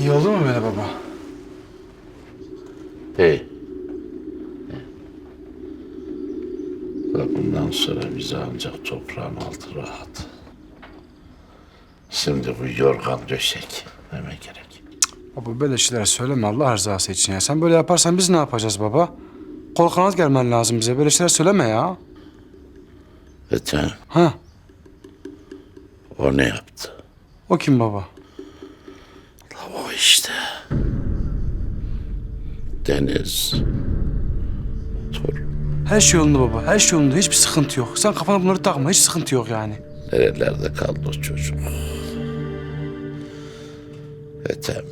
İyi oldu mu böyle baba? Hey. Ve bundan sonra bize ancak toprağın altı rahat. Şimdi bu yorgan döşek neme gerek? Baba böyle şeyler söyleme Allah rızası için ya. Sen böyle yaparsan biz ne yapacağız baba? Kol kanat gelmen lazım bize. Böyle şeyler söyleme ya. Öte Ha, o ne yaptı? o kim baba? İşte. Deniz. Tur. Her şey yolunda baba. Her şey yolunda. Hiçbir sıkıntı yok. Sen kafana bunları takma. Hiç sıkıntı yok yani. Nerelerde kaldı o çocuk? Ethem.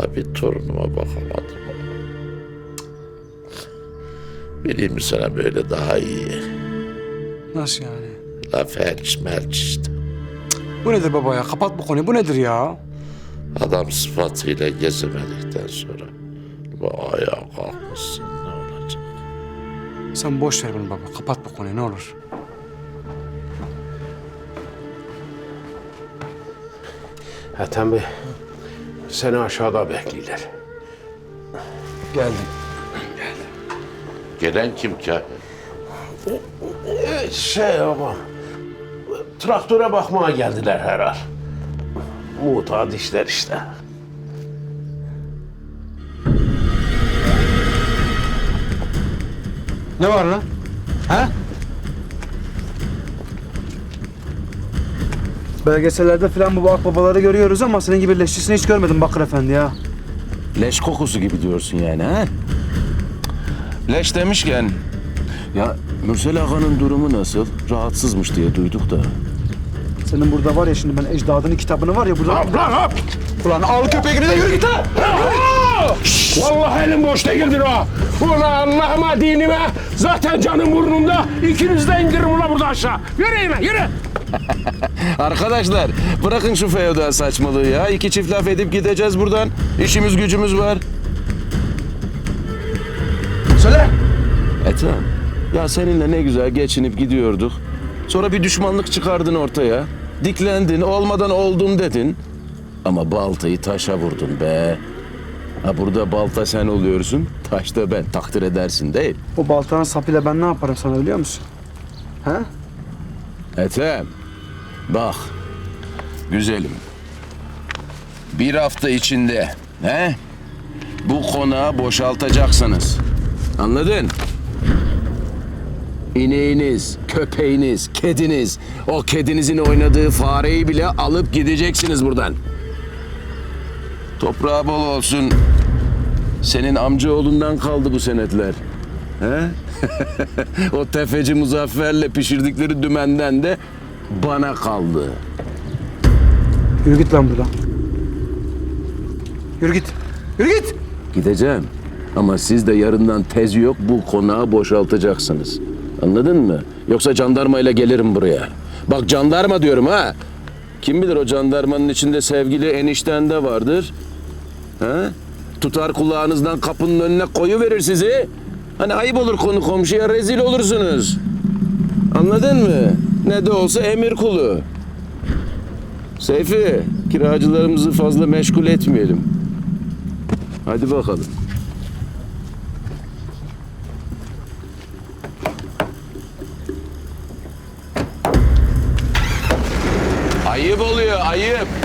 La bir torunuma bakamadım. Bileyim mi sana böyle daha iyi? Nasıl yani? La felç melç işte. Bu nedir baba ya? Kapat bu konuyu. Bu nedir ya? Adam sıfatıyla gezemedikten sonra bu ayağa kalkmışsın ne olacak? Sen boş ver bunu baba. Kapat bu konuyu ne olur. Ethem Bey, seni aşağıda bekliyorlar. Geldim. Gelen kim ki? Şey ama, traktöre bakmaya geldiler herhal. Mutat işler işte. Ne var lan? Ha? Belgesellerde falan bu akbabaları görüyoruz ama senin gibi leşçisini hiç görmedim Bakır Efendi ya. Leş kokusu gibi diyorsun yani ha? Leş demişken... Ya Mürsel Ağa'nın durumu nasıl? Rahatsızmış diye duyduk da. Senin burada var ya şimdi ben ecdadının kitabını var ya burada... Lan hop! Ulan al köpeğini de yürü git ha! Vallahi elim boş değildir o. Ulan Allah'ıma dinime zaten canım burnumda. İkiniz de indirin ulan burada aşağı. Yürü yine yürü. Arkadaşlar bırakın şu feodal saçmalığı ya. İki çift laf edip gideceğiz buradan. İşimiz gücümüz var. Söyle! Ethem, ya seninle ne güzel geçinip gidiyorduk. Sonra bir düşmanlık çıkardın ortaya. Diklendin, olmadan oldum dedin. Ama baltayı taşa vurdun be. Ha burada balta sen oluyorsun, taş da ben. Takdir edersin değil. O baltanın sapıyla ben ne yaparım sana biliyor musun? Ha? Ethem, bak. Güzelim. Bir hafta içinde, he? Bu konağı boşaltacaksınız. Anladın? İneğiniz, köpeğiniz, kediniz, o kedinizin oynadığı fareyi bile alıp gideceksiniz buradan. Toprağı bol olsun. Senin amcaoğlundan kaldı bu senetler. He? o tefeci Muzaffer'le pişirdikleri dümenden de bana kaldı. Yürü git lan buradan. Yürü git. Yürü git! Gideceğim. Ama siz de yarından tez yok bu konağı boşaltacaksınız. Anladın mı? Yoksa jandarmayla gelirim buraya. Bak jandarma diyorum ha. Kim bilir o jandarmanın içinde sevgili enişten de vardır. Ha? Tutar kulağınızdan kapının önüne koyu verir sizi. Hani ayıp olur konu komşuya rezil olursunuz. Anladın mı? Ne de olsa emir kulu. Seyfi, kiracılarımızı fazla meşgul etmeyelim. Hadi bakalım. Ayıp oluyor, ayıp.